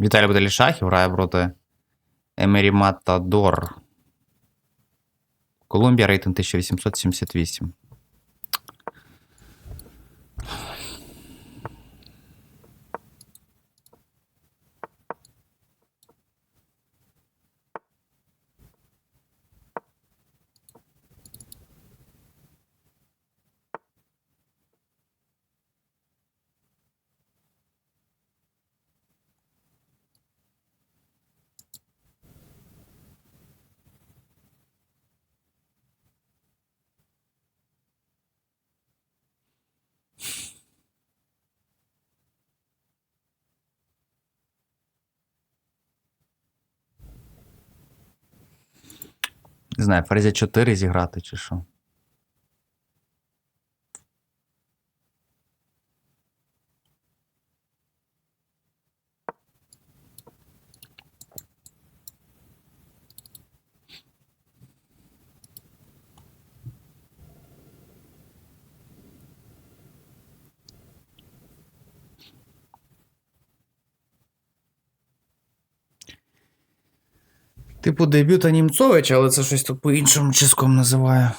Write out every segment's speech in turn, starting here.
Віталій Буталішахів грає проти Емері Матадор. Колумбія рейтинг 1878. Не знаю, фрезя 4 зіграти чи що. Типу дебюта Німцовича, але це щось тут по-іншому чиском називає.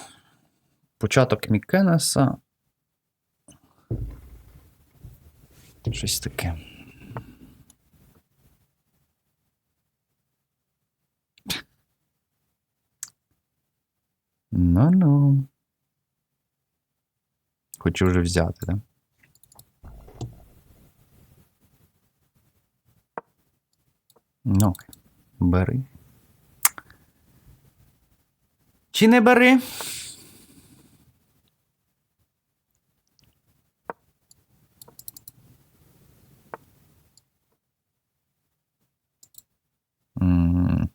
Початок Мікенеса. Щось таке. Ну-ну. Хочу вже взяти, так? Ну, бери. Чи не бери? М.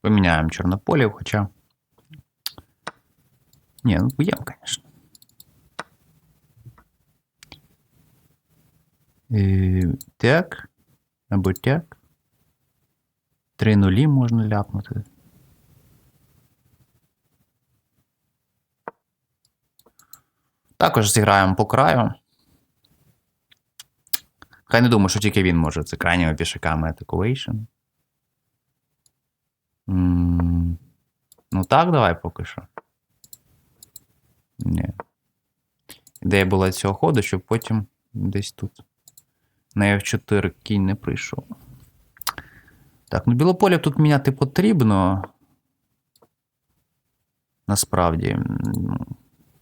Поміняємо чорнополів, хоча. Ні, ну б'ємо, звісно. Так. Або так. Три нулі можна ляпнути. Також зіграємо по краю. Хай не думаю, що тільки він може. Це крайніми пішаками атакувейшн. Ну так, давай поки що. Ні. Ідея була цього ходу, щоб потім десь тут. На F4 кінь не прийшов. Так, ну білополя тут міняти потрібно. Насправді.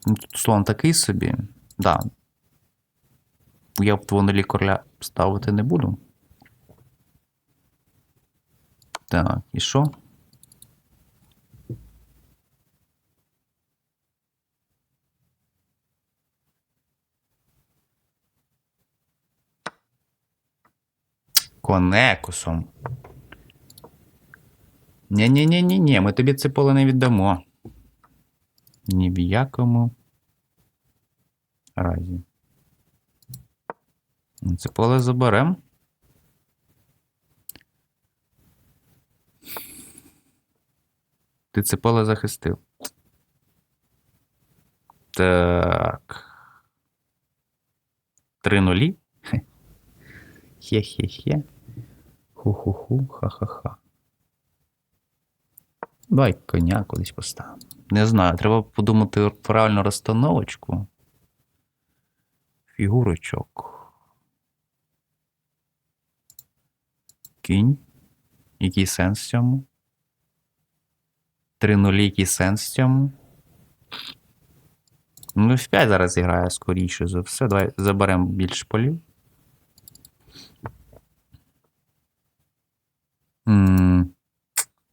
Ну, тут слон такий собі. Да. Я б двонолі короля ставити не буду. Так, і що? Конекусом. Ні-ні-ні-ні-ні, ми тобі це поле не віддамо. Ні в якому разі. Це поле заберем. Ти це поле захистив. Так. Три нулі. Хе-хе-хе. Ху-ху-ху, ха-ха-ха. Давай коня кудись поставимо. Не знаю, треба подумати правильну розстановочку. Фігурочок. Кінь. Який сенс в цьому? Три нулі, який сенс в цьому? Ну, в 5 зараз зіграє скоріше за все. Давай заберемо більше полів.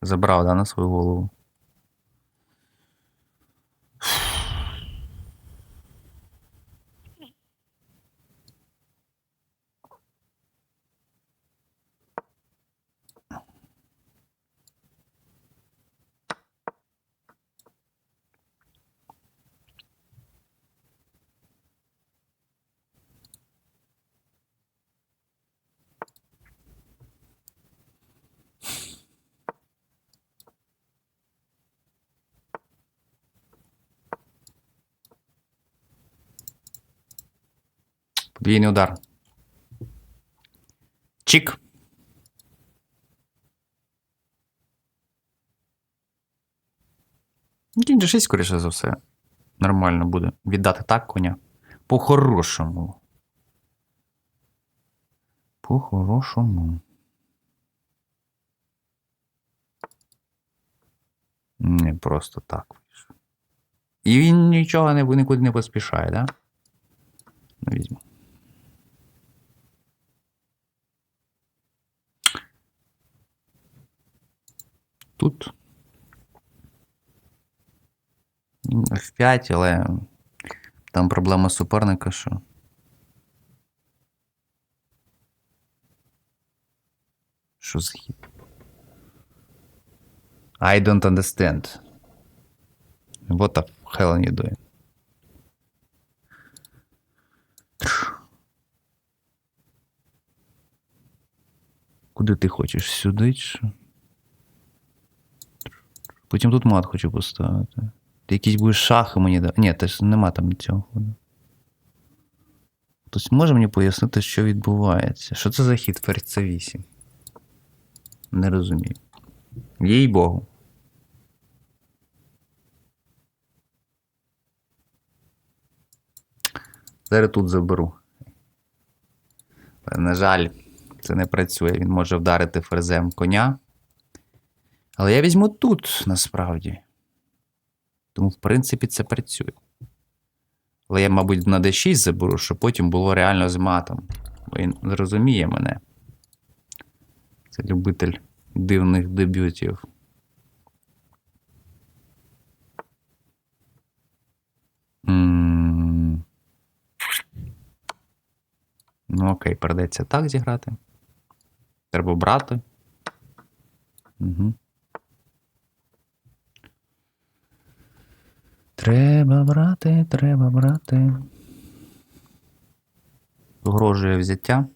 Забрав, да, на свою голову. Подвійний удар. Чик. Ну, Кінь же 6, скоріше за все. Нормально буде. Віддати так коня. По-хорошому. По-хорошому. Не просто так. І він нічого не, нікуди не поспішає, да? Ну, візьму. Тут. В 5, але там проблема суперника, що. Що за хід? I don't understand. What the hell are you doing? Куди ти хочеш? Сюди чи? Потім тут мат хочу поставити. Ти якісь будеш шахи мені да. Ні, теж нема там цього ходу. Хтось може мені пояснити, що відбувається? Що це за хід ферзь C8? Не розумію. Їй Богу. Зараз тут заберу. На жаль, це не працює. Він може вдарити ферзем коня. Але я візьму тут насправді. Тому, в принципі, це працює. Але я, мабуть, на D6 заберу, щоб потім було реально з матом. Він зрозуміє мене. Це любитель дивних дебютів. М. Ну, окей, придеться так зіграти. Треба брати. Угу. Треба брати, треба брати. Погрожує взяття.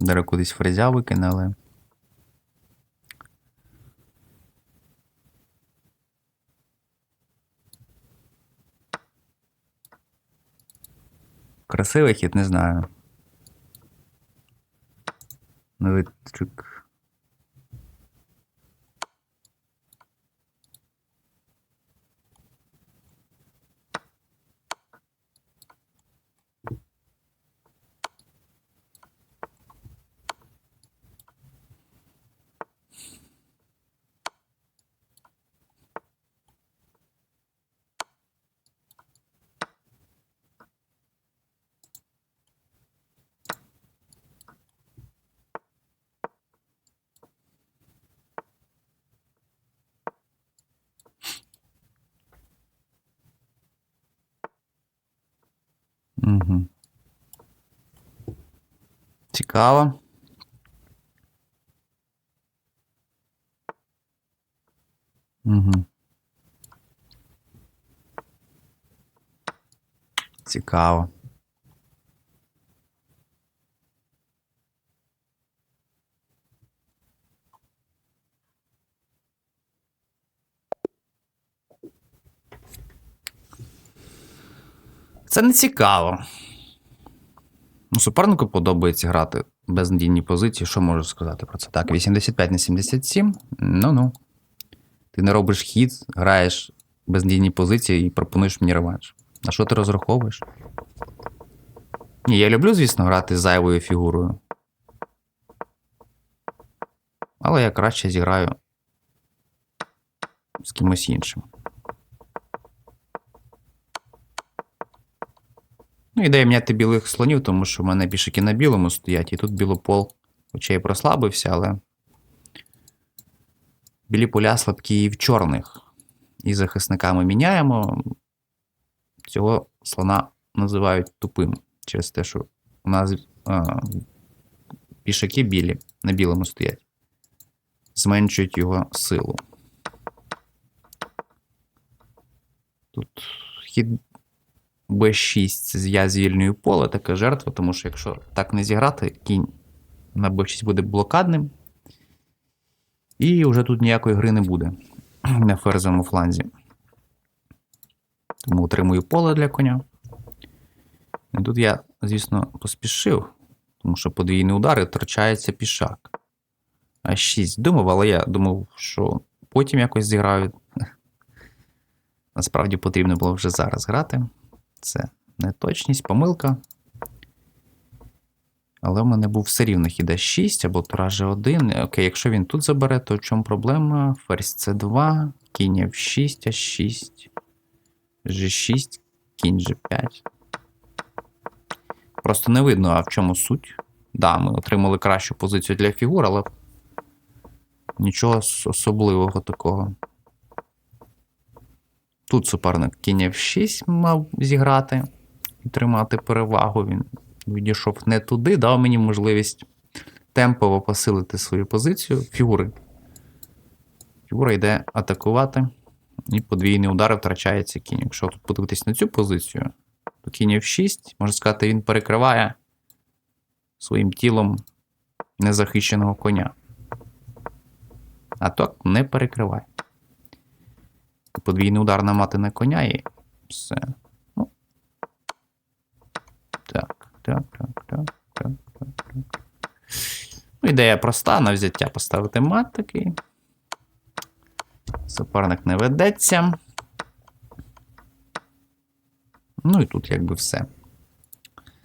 Зараз кудись фрезя викинули. Красивий хід, не знаю. Новичок. Угу. Цікаво. Угу. Цікаво. Це не цікаво. Ну, супернику подобається грати без надійні позиції. Що можу сказати про це? Так, 85 на 77. Ну-ну. Ти не робиш хід, граєш без надійні позиції і пропонуєш мені реванш. На що ти розраховуєш? Ні, я люблю, звісно, грати зайвою фігурою. Але я краще зіграю з кимось іншим. Ну, ідея міняти білих слонів, тому що в мене пішаки на білому стоять, і тут білопол, хоча і прослабився, але білі поля слабкі і в чорних. І захисниками міняємо. Цього слона називають тупим через те, що у нас а, пішаки білі на білому стоять. Зменшують його силу. Тут хід b6 я звільнюю поле, така жертва, тому що якщо так не зіграти, кінь на b6 буде блокадним. І вже тут ніякої гри не буде. на ферзовому фланзі. Тому отримую поле для коня. І тут я, звісно, поспішив, тому що подвійні удари втрачається пішак. А 6 думав, але я думав, що потім якось зіграю. Насправді потрібно було вже зараз грати. Це неточність, помилка. Але в мене був все рівно хід 6 або тура G1. Окей, якщо він тут забере, то в чому проблема? Ферзь C2, кінь F6, А6, G6, кінь G5. Просто не видно, а в чому суть. Да, ми отримали кращу позицію для фігур, але нічого особливого такого. Тут суперник кінь F6 мав зіграти і тримати перевагу. Він відійшов не туди, дав мені можливість темпово посилити свою позицію. Фігури. Фігура йде атакувати, і подвійний удар втрачається кінь. Якщо тут подивитись на цю позицію, то кінь F6, можна сказати, він перекриває своїм тілом незахищеного коня. А так не перекриває. Подвійний удар на мати на коня і все. Ну. Так, так, так, так, так, так, так. Ну, ідея проста, на взяття поставити мат такий. Суперник не ведеться. Ну і тут якби все.